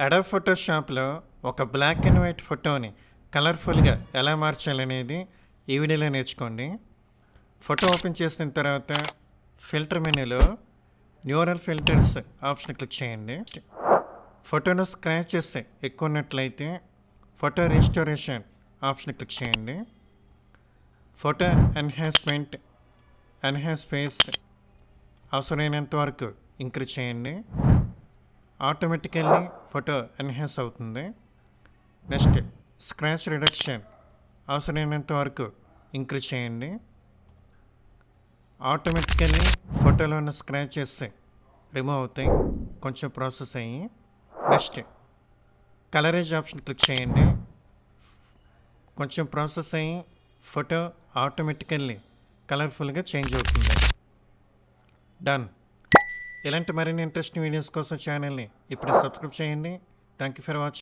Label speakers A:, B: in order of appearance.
A: అడవ్ ఫోటోషాప్లో ఒక black and white ఫోటోని కలర్ఫుల్గా ఎలా మార్చాలనేది ఈ వీడియోలో నేర్చుకోండి. ఫోటో ఓపెన్ చేసిన తర్వాత ఫిల్టర్ మెనూలో న్యూరల్ ఫిల్టర్స్ ఆప్షన్ క్లిక్ చేయండి. ఫోటోను స్క్రాచ్ చేస్తే ఎక్కువ ఉన్నట్లయితే ఫోటో రిస్టోరేషన్ ఆప్షన్ క్లిక్ చేయండి. ఫోటో ఎన్హాన్స్మెంట్ ఎన్హాన్స్ ఫేస్ అవసరమైనంత వరకు ఇంక్రీజ్ చేయండి. ఆటోమేటికల్లీ ఫోటో ఎన్హాన్స్ అవుతుంది. Next scratch reduction. అవసరమైనంత వరకు ఇంక్రీజ్ చేయండి. ఆటోమేటికల్లీ ఫోటోలో ఉన్న స్క్రాచ్ చేస్తే రిమూవ్ అవుతాయి. కొంచెం ప్రాసెస్ అయ్యి. నెక్స్ట్ కలరేజ్ ఆప్షన్ క్లిక్ చేయండి. కొంచెం ప్రాసెస్ అయ్యి ఫోటో ఆటోమేటికల్లీ కలర్ఫుల్గా చేంజ్ అవుతుంది. డన్. ఇలాంటి మరిన్ని ఇంట్రెస్టింగ్ వీడియోస్ కోసం ఛానల్ని ఇప్పుడు సబ్స్క్రైబ్ చేయండి. Thank you for watching